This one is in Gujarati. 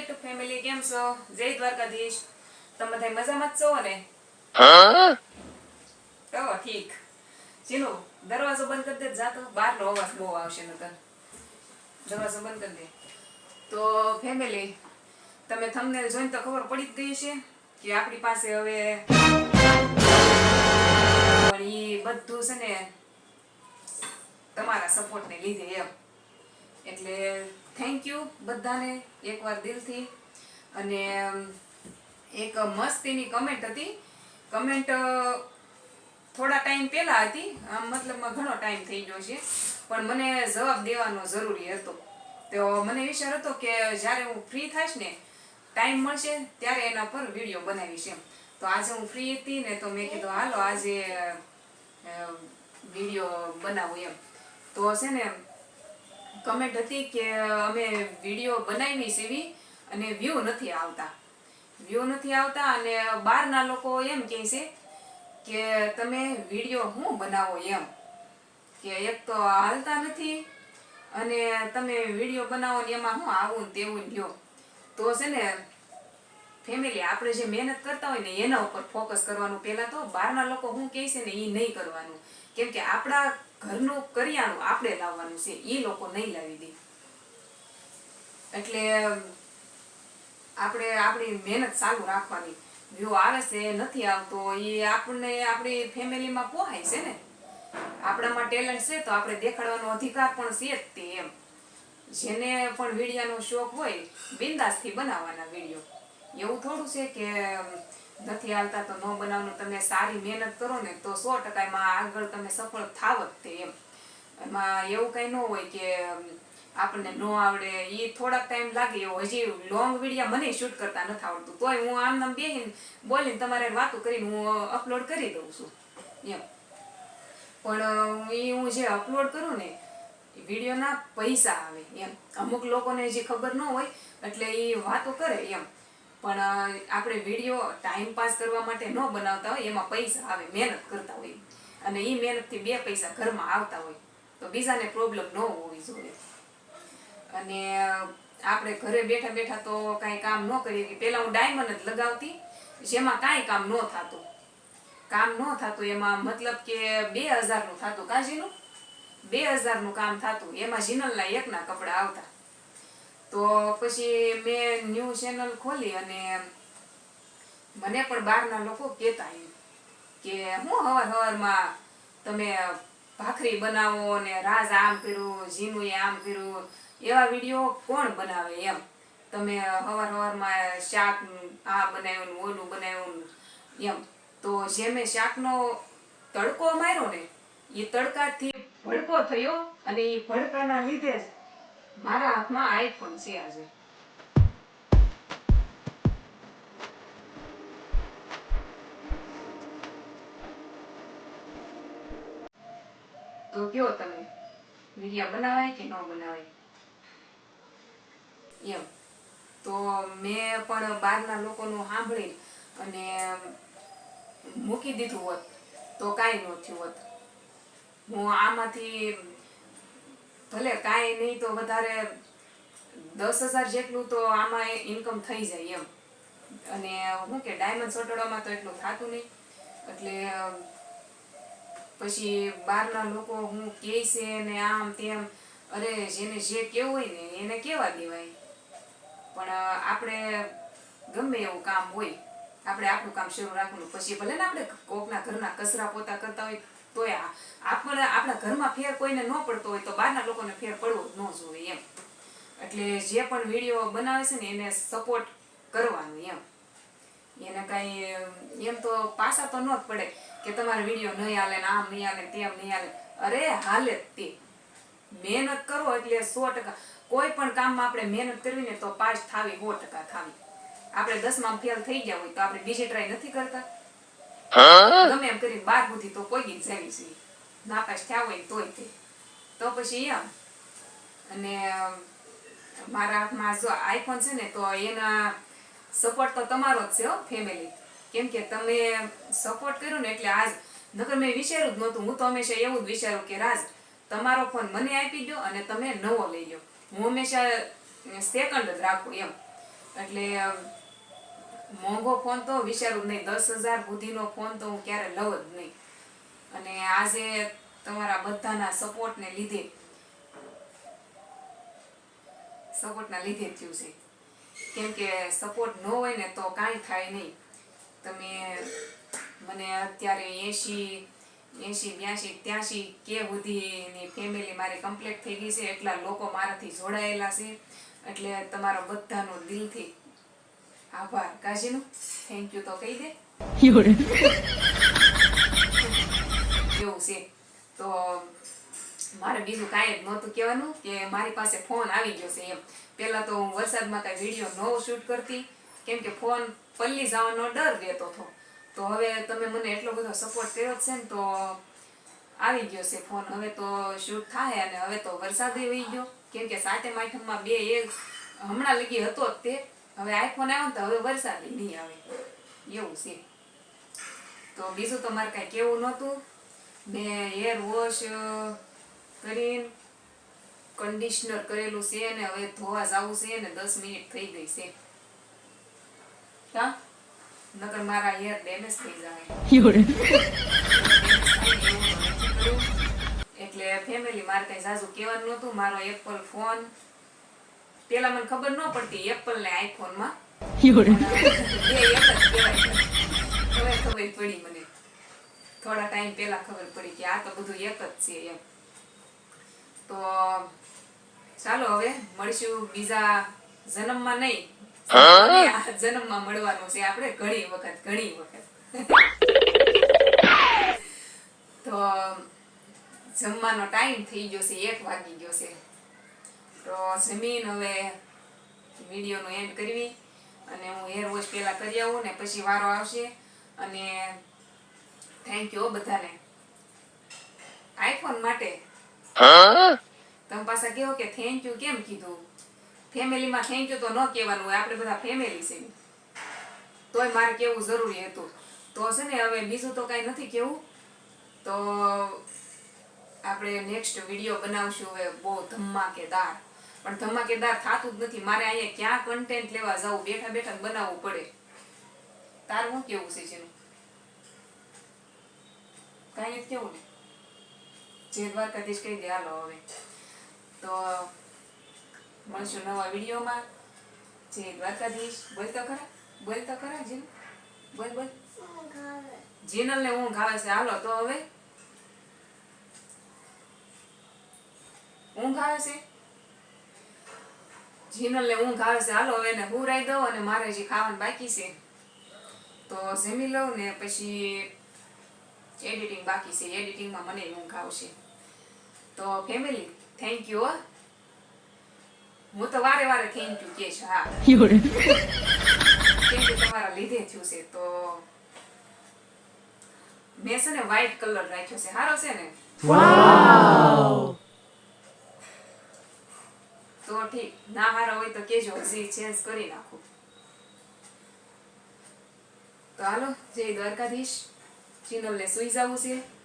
યુટ્યુબ ફેમિલી કેમ છો? જય દ્વારકાધીશ. તમે બધા મજામાં છો ને? તો ઠીક. ચીનુ દરવાજો બંધ કરી દે જાતો બહારનો અવાજ બહુ આવશે નકર. દરવાજો બંધ કરી દે. તો ફેમિલી તમે થંબનેલ જોઈને તો ખબર પડી જ ગઈ છે કે આપણી પાસે હવે પણ બધું છે ને તમારા સપોર્ટને લીધે એમ. એટલે થેન્ક યુ બધાને એકવાર દિલથી. અને એક મસ્તીની કમેન્ટ હતી. કમેન્ટ થોડા ટાઈમ પહેલાં હતી. આમ મતલબમાં ઘણો ટાઈમ થઈ ગયો છે. પણ મને જવાબ દેવાનો જરૂરી હતો. તો મને વિચાર હતો કે જ્યારે હું ફ્રી થઈશ ને ટાઈમ મળશે ત્યારે એના પર વીડિયો બનાવીશ એમ. તો આજે હું ફ્રી હતી ને તો મેં કીધું, હાલો, આજે વીડિયો બનાવું એમ. તો છે ને કમેન્ટ હતી કે અમે વીડિયો બનાવી સેવી અને વ્યૂ નથી આવતા. વ્યૂ નથી આવતા અને બહારના લોકો એમ કહે છે કે તમે વીડિયો હું બનાવો એમ. કે એક તો હાલતા નથી અને તમે વીડિયો બનાવો ને એમાં હું આવું ને તેવું લ્યો તો છે ને ફેમિલી આપણે જે મહેનત કરતા હોય ને એના ઉપર ફોકસ કરવાનું. પહેલાં તો બહારના લોકો શું કહે છે ને એ નહીં કરવાનું. કેમ કે આપણા ઘરનું કરિયાણું આપણે લાવવાનું છે એ લોકો નહીં લાવી દે. એટલે આપણે આપણી મહેનત ચાલુ રાખવાની. વ્યૂ આવે છે, નથી આવતો એ આપણને આપણી ફેમિલીમાં પોહાય છે ને. આપણામાં ટેલેન્ટ છે, તો આપણે દેખાડવાનો અધિકાર પણ છે જ તે એમ. જેને પણ વિડીયાનો શોખ હોય, બિંદાસથી બનાવવાના વીડિયો. એવું થોડું છે કે નથી આવતા તો ન બનાવવાનું તમે સારી મહેનત કરો ને તો સો ટકા એમાં આગળ તમે સફળ થાવ જ તે એમ. એમાં એવું કંઈ ન હોય કે આપણને ન આવડે. એ થોડાક ટાઈમ લાગે એવો. હજી લોંગ વિડીયા મને શૂટ કરતા નથી આવડતું. તોય હું આમ નામ બેહીને બોલીને તમારે વાતો કરીને હું અપલોડ કરી દઉં છું. એમ. પણ એ હું જે અપલોડ કરું ને વિડીયોના પૈસા આવે એમ. અમુક લોકોને હજી ખબર ન હોય, એટલે એ વાતો કરે એમ. પણ આપણે વીડિયો ટાઈમ પાસ કરવા માટે ન બનાવતા હોય, એમાં પૈસા આવે, મહેનત કરતા હોય. અને એ મહેનતથી બે પૈસા ઘરમાં આવતા હોય, તો બીજાને પ્રોબ્લેમ ન હોવી જોઈએ. અને આપણે ઘરે બેઠા બેઠા તો કાંઈ કામ ન કરીએ, કે પહેલાં હું ડાયમંડ જ લગાવતી, જેમાં કાંઈ કામ ન થતું. કામ ન થતું, એમાં મતલબ કે બે હજારનું થતું. કાજીનું? બે હજારનું કામ થતું. એમાં જીનલના એકના કપડાં આવતા. તો પછી મેં ન્યૂ ચેનલ ખોલી અને મને પણ બહારના લોકો કહેતા એમ કે હું હવાર હવારમાં તમે ભાખરી બનાવો ને રાજ આમ કર્યું જીનુએ આમ કર્યું, એવા વીડિયો કોણ બનાવે એમ? તમે હવાર હવારમાં શાક આ બનાવ્યું, ઓલું બનાવ્યું એમ. તો જે મેં શાકનો તડકો માર્યો ને, એ તડકાથી ભડકો થયો અને એ ભડકાના લીધે જ મારા હાથમાં આઈફોન છે આજે. તો કયો તમે? વિડીયા બનાવાય કે ન બનાવાય? એમ. તો મેં પણ બહારના લોકોનું સાંભળી અને મૂકી દીધું હોત. તો કાંઈ ન થયું હોત. હું આમાંથી ભલે કાંઈ નહીં તો વધારે દસ હજાર જેટલું તો આમાં ઇન્કમ થઈ જાય એમ. અને હું કે ડાયમંડ ચોટાડવામાં તો એટલું થતું નહીં. એટલે, પછી બહારના લોકો હું કહે છે ને આમ તેમ, અરે જેને જે કેવું હોય ને એને કેવા દેવાય. પણ આપણે ગમે એવું કામ હોય, આપણે આપણું કામ શરૂ રાખવાનું. પછી ભલે ને આપણે કોકના ઘરના કચરા પોતા કરતા હોય તોય આપણે આપણા ઘરમાં ફેર કોઈને ન પડતો હોય તો બહારના લોકોને ફેર પડવો ન જોઈએ એમ. એટલે જે પણ વીડિયો બનાવે છે ને એને સપોર્ટ કરવાનું એમ. એને કાંઈ, એમ તો પાછા તો ન જ પડે કે તમારે વીડિયો નહીં હાલે ને આમ નહીં હાલે તેમ નહીં હાલે. અરે, હાલે તે. મહેનત કરો એટલે સો ટકા. કોઈ પણ કામમાં આપણે મહેનત કરવી ને તો પાસ થાવી, સો ટકા થાવી. આપણે દસમાં ફેલ થઈ ગયા હોય તો આપણે બીજી ટ્રાય નથી કરતા. ગમે એમ કરીને બાર બુધી તો કોઈ ગીત જાવી છે. નાપાસ થયા હોય તોય તે. તો પછી એમ. અને મારા હાથમાં જો આઈફોન છે ને, તો એના સપોર્ટ તો તમારો જ છે હો ફેમિલી કેમ કે તમે સપોર્ટ કર્યો ને એટલે આજ, નકર મેં વિચાર્યું જ નહોતું. હું તો હંમેશા એવું જ વિચારું કે રાજ, તમારો ફોન મને આપી દો અને તમે નવો લઈ લો હું હંમેશા સેકન્ડ જ રાખું એમ. એટલે મોંઘો ફોન તો વિચારું નહીં. દસ હજાર સુધીનો ફોન તો હું ક્યારે લઉં જ નહીં. અને આજે તમારા બધાના સપોર્ટને લીધે સપોર્ટના લીધે થયું છે. કેમ કે સપોર્ટ ન હોય ને તો કાંઈ થાય નહીં. તમે મને અત્યારે એંશી એંશી બ્યાસી ત્યાંશી કે સુધીની ફેમિલી મારી કમ્પ્લીટ થઈ ગઈ છે. એટલા લોકો મારાથી જોડાયેલા છે. એટલે તમારા બધાનો દિલથી આભાર. કાજીનું થેન્ક યુ તો કહી દે. એવું છે. તો મારે બીજું કાંઈ જ નહોતું કહેવાનું કે મારી પાસે ફોન આવી ગયો છે એમ. પહેલાં તો હું વરસાદમાં કાંઈ વીડિયો નવો શૂટ કરતી. કેમ કે ફોન પલ્લી જવાનો ડર રહેતો હતો. તો હવે તમે મને એટલો બધો સપોર્ટ કર્યો છે ને તો આવી ગયો છે ફોન. હવે તો શૂટ થાય અને હવે તો વરસાદ વહી ગયો. કેમ કે સાતમ આઠમમાં બે એક હમણાં લગી હતો તે. હવે આઈફોન આવ્યો તો હવે વરસાદ નહીં આવે. એવું છે. તો બીજું તો મારે કાંઈ કેવું નહોતું? મેં હેર વોશ કરીને કન્ડિશનર કરેલું છે ને હવે ધોવા જવું છે ને દસ મિનિટ થઈ ગઈ છે. હા? નકર મારા હેર ડેમેજ થઈ જાય એટલે ફેમિલી મારે કઈ સાસુ કહેવાનું નહોતું. મારો એપલ ફોન પેલા મને ખબર ન પડતી એપલ ને આઈફોનમાં હવે ખબર પડી મને. થોડા ટાઈમ પહેલા ખબર પડી કે આ તો બધું એક જ છે એમ. તો ચાલો હવે મળીશું બીજા જન્મમાં નહીં. આ જન્મમાં મળવાનું છે આપણે ઘણી વખત ઘણી વખત. તો જમવાનો ટાઈમ થઈ ગયો છે એક વાગી ગયો છે. તો જમીન હવે વિડીયોનું એન્ડ કરવી અને હું હેર વોશ પહેલાં કરી આવું ને પછી વારો આવશે અને થેન્ક યુ બધાને. આઈફોન માટે તમે પાછા કહો કે થેન્ક યુ કેમ કીધું? ફેમિલીમાં થેન્ક યુ તો ન કહેવાનું હોય, આપણે બધા ફેમિલી છે તોય મારે કેવું જરૂરી હતું. તો છે ને હવે બીજું તો કાંઈ નથી કેવું તો આપણે નેક્સ્ટ વીડિયો બનાવશું હવે બહુ ધમાકેદાર. પણ ધમાકેદાર થતું જ નથી. મારે અહીંયા ક્યાં કન્ટેન્ટ લેવા જવું બેઠા બેઠા બનાવવું પડે. તારું શું કેવું છે જેનું? કાંઈ જ કેવું ને. જે દ્વારકાધીશ કહી દે. હાલો હવે. તો મળશું નવા વિડીયોમાં. જે દ્વારકાધીશ. બોલતો ખરા. બોલતો ખરા, જીન. બોલ બોલ. જીનલ ને ઊંઘ આવે છે. હાલો, તો હવે. ઊંઘ આવે છે? જીનલ ને ઊંઘ આવે છે હાલો એને હુરાઈ દઉં અને મારે જે ખાવાનું બાકી છે. તો જમી લઉં ને પછી એડિટિંગ બાકી છે. એડિટિંગમાં મને ઊંઘ આવશે. તો ફેમિલી થેન્ક યુ હું. તો વારે વારે થેન્ક યુ કે છે હા. 有人，કેમ કે તમારા લીધે થયું છે તો મેં છે ને વ્હાઈટ કલર રાખ્યો છે. સારો છે ને? તો ઠીક ના હારો હોય તો કેજો, હજી ચેન્જ કરી નાખું. તો હાલો, જય દ્વારકાધીશ. ચિનલને સુઈ જવું છે.